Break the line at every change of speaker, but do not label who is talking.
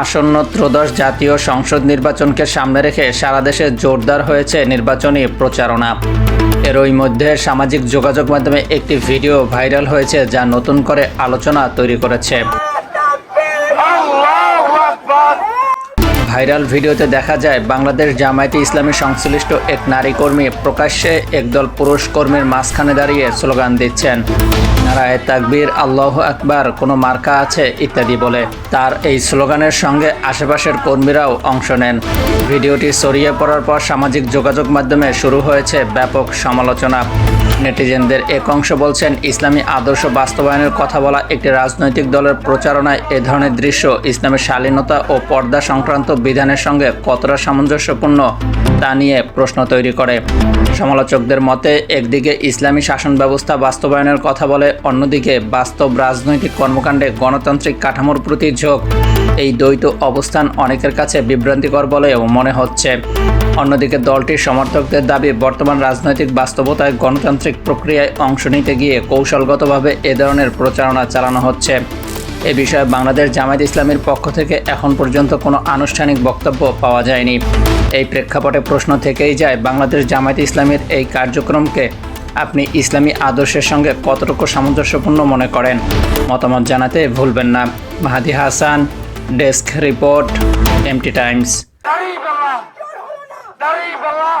আসন্ন ত্রয়োদশ জাতীয় সংসদ নির্বাচনকে সামনে রেখে সারা দেশে জোরদার হয়েছে নির্বাচনী প্রচারণা। এরই মধ্যে সামাজিক যোগাযোগ মাধ্যমে একটি ভিডিও ভাইরাল হয়েছে যা নতুন করে আলোচনা তৈরি করেছে
আল্লাহু আকবার
ভাইরাল ভিডিওতে দেখা যায়, বাংলাদেশ জামায়াতে ইসলামী সংশ্লিষ্ট এক নারী কর্মী প্রকাশ্যে একদল পুরুষ কর্মীর মাঝখানে দাঁড়িয়ে স্লোগান দিচ্ছেন। নারায় তাকবীর, আল্লাহ আকবার, কোনো মার্কা আছে? ইত্যাদি বলে তার এই স্লোগানের সঙ্গে আশেপাশের কর্মীরাও অংশ নেন। ভিডিওটি ছড়িয়ে পড়ার পর সামাজিক যোগাযোগ মাধ্যমে শুরু হয়েছে ব্যাপক সমালোচনা। নেটিজেনদের এক অংশ বলছেন, ইসলামী আদর্শ বাস্তবায়নের কথা বলা একটি রাজনৈতিক দলের প্রচারণায় এ ধরনের দৃশ্য, ইসলামের শালীনতা ও পর্দা সংক্রান্ত বিধানের সঙ্গে কতটা সামঞ্জস্যপূর্ণ? তা নিয়ে প্রশ্ন তৈরি করে। সমালোচকদের মতে, একদিকে ইসলামী শাসন ব্যবস্থা বাস্তবায়নের কথা বলে, অন্যদিকে বাস্তব রাজনৈতিক কর্মকাণ্ডে গণতান্ত্রিক কাঠামোর প্রতি ঝোঁক। এই দ্বৈত অবস্থান অনেকের কাছে বিভ্রান্তিকর বলেও মনে হচ্ছে। অন্যদিকে দলটির সমর্থকদের দাবি, বর্তমান রাজনৈতিক বাস্তবতায় গণতান্ত্রিক প্রক্রিয়ায় অংশ নিতে গিয়ে কৌশলগতভাবে এ ধরনের প্রচারণা চালানো হচ্ছে। এ বিষয়ে বাংলাদেশ জামায়াত ইসলামের পক্ষ থেকে এখন পর্যন্ত কোনো আনুষ্ঠানিক বক্তব্য পাওয়া যায়নি। এই প্রেক্ষাপটে প্রশ্ন থেকেই যায়, বাংলাদেশ জামায়াত ইসলামের এই কার্যক্রমকে আপনি ইসলামী আদর্শের সঙ্গে কতটুকু সামঞ্জস্যপূর্ণ মনে করেন? মতামত জানাতে ভুলবেন না। Mahadi Hasan, desk report, MT Times.
দাড়িওয়ালা